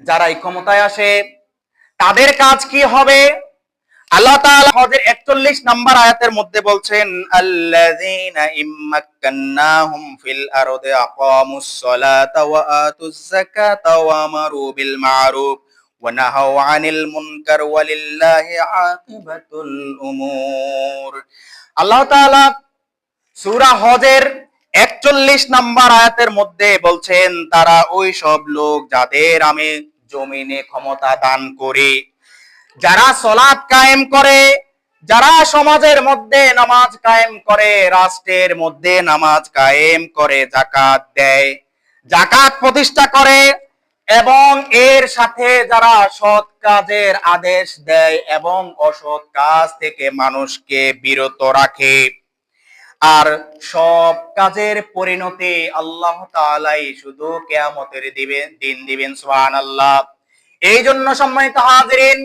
যারা এই ক্ষমতায় আসে, তাদের কাজ কি হবে? আল্লাহ তাআলা হজের 41 নাম্বার আয়াতের মধ্যে বলছেন, আল্লাযীনা ইম্মাক্কান্নাহুম ফিল আরদি আকামুস সালাতা ওয়া আতুজ যাকাতা ওয়া আমারু বিল মা'রুফ ওয়া নাহাউ আনিল মুনকার ওয়ালিল্লাহি আকিবাতুল উমুর। আল্লাহ তাআলা সূরা হজের 41 নাম্বার আয়াতের মধ্যে বলছেন, তারা ওই সব লোক যাদের আমি জমিনে ক্ষমতা দান করি। যারা সলাৎ কায়েম করে, যারা সমাজের মধ্যে নামাজ কায়েম করে, রাষ্ট্রের মধ্যে নামাজ কায়েম করে জাকাত দেয় জাকাত প্রতিষ্ঠা করে এবং এর সাথে যারা সৎ কাজের আদেশ দেয় এবং অসৎ কাজ থেকে মানুষকে বিরত রাখে। আর সব কাজের পরিণতি আল্লাহ তাআলাই শুধু কেয়ামতের দিবেন দিন দিবেন, সুবহানাল্লাহ। এই জন্য সম্মানিত হাজিরিন,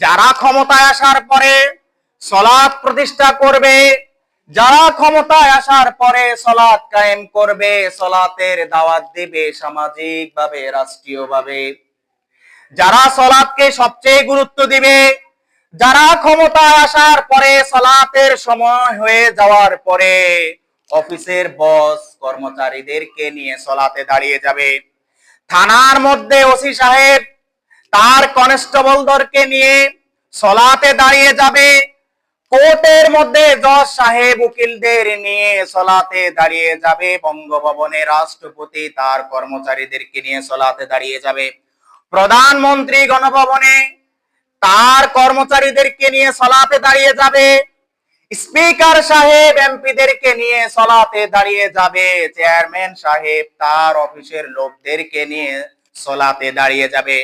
যারা ক্ষমতায় আসার পরে সলাৎ প্রতিষ্ঠা করবে, যারা ক্ষমতায় আসার পরে সলাৎ কায়েম করবে, সলাতের দাওয়াত দিবে সামাজিক ভাবে রাষ্ট্রীয় ভাবে যারা সলাৎকে সবচেয়ে গুরুত্ব দিবে যারা ক্ষমতায় আসার পরে সলাতের সময় হয়ে যাওয়ার পরে অফিসের বস কর্মচারীদেরকে নিয়ে সলাতে দাঁড়িয়ে যাবে। থানার মধ্যে ওসি সাহেব তার কনস্টেবলদেরকে নিয়ে সলাতে দাঁড়িয়ে যাবে। কোর্টের মধ্যে জজ সাহেব উকিলদের নিয়ে সলাতে দাঁড়িয়ে যাবে। বঙ্গভবনে রাষ্ট্রপতি তার কর্মচারীদেরকে নিয়ে সলাতে দাঁড়িয়ে যাবে। প্রধানমন্ত্রী গণভবনে তার কর্মচারীদেরকে নিয়ে সলাতে দাঁড়িয়ে যাবে। স্পিকার সাহেব, এমপিদেরকে নিয়ে সলাতে দাঁড়িয়ে যাবে। চেয়ারম্যান সাহেব, তার অফিসের লোকদেরকে নিয়ে সলাতে দাঁড়িয়ে যাবে।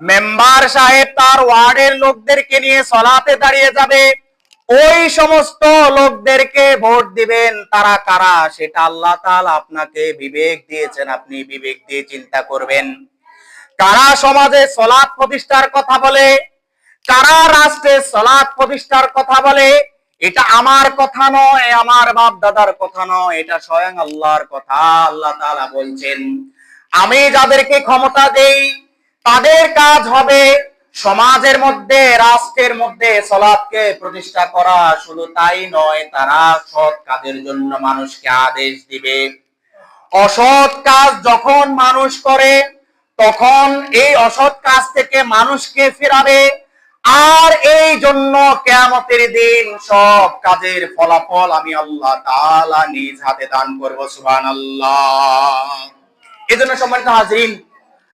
মেম্বার সাহেব, তার ওয়ার্ডের লোকদেরকে নিয়ে সলাতে দাঁড়িয়ে যাবে। ওই সমস্ত লোকদেরকে ভোট দিবেন তারা কারা, সেটা আল্লাহ তাআলা আপনাকে বিবেক দিয়েছেন, আপনি বিবেক দিয়ে চিন্তা করবেন। কারা সমাজে সলাৎ প্রতিষ্ঠার কথা বলে কারা রাষ্ট্রে সলাৎ প্রতিষ্ঠার কথা বলে? এটা আমার কথা নয়, আমার বাপ দাদার কথা নয়, এটা স্বয়ং আল্লাহর কথা। আল্লাহ তাআলা বলছেন, আমি যাদেরকে ক্ষমতা দেই, তাদের কাজ হবে সমাজের মধ্যে, রাষ্ট্রের মধ্যে সলাৎকে প্রতিষ্ঠা করা। শুধু তাই নয়, তারা সৎ কাজের জন্য মানুষকে আদেশ দিবে। অসৎ কাজ যখন মানুষ করে, তখন এই অসৎ কাজ থেকে মানুষকে ফেরাবে। আর এই জন্য কেয়ামতের দিন সব কাজের ফলাফল আমি আল্লাহ নিজ হাতে দান করব, সুবহানাল্লাহ। এজন্য সম্মানিত হাজরিন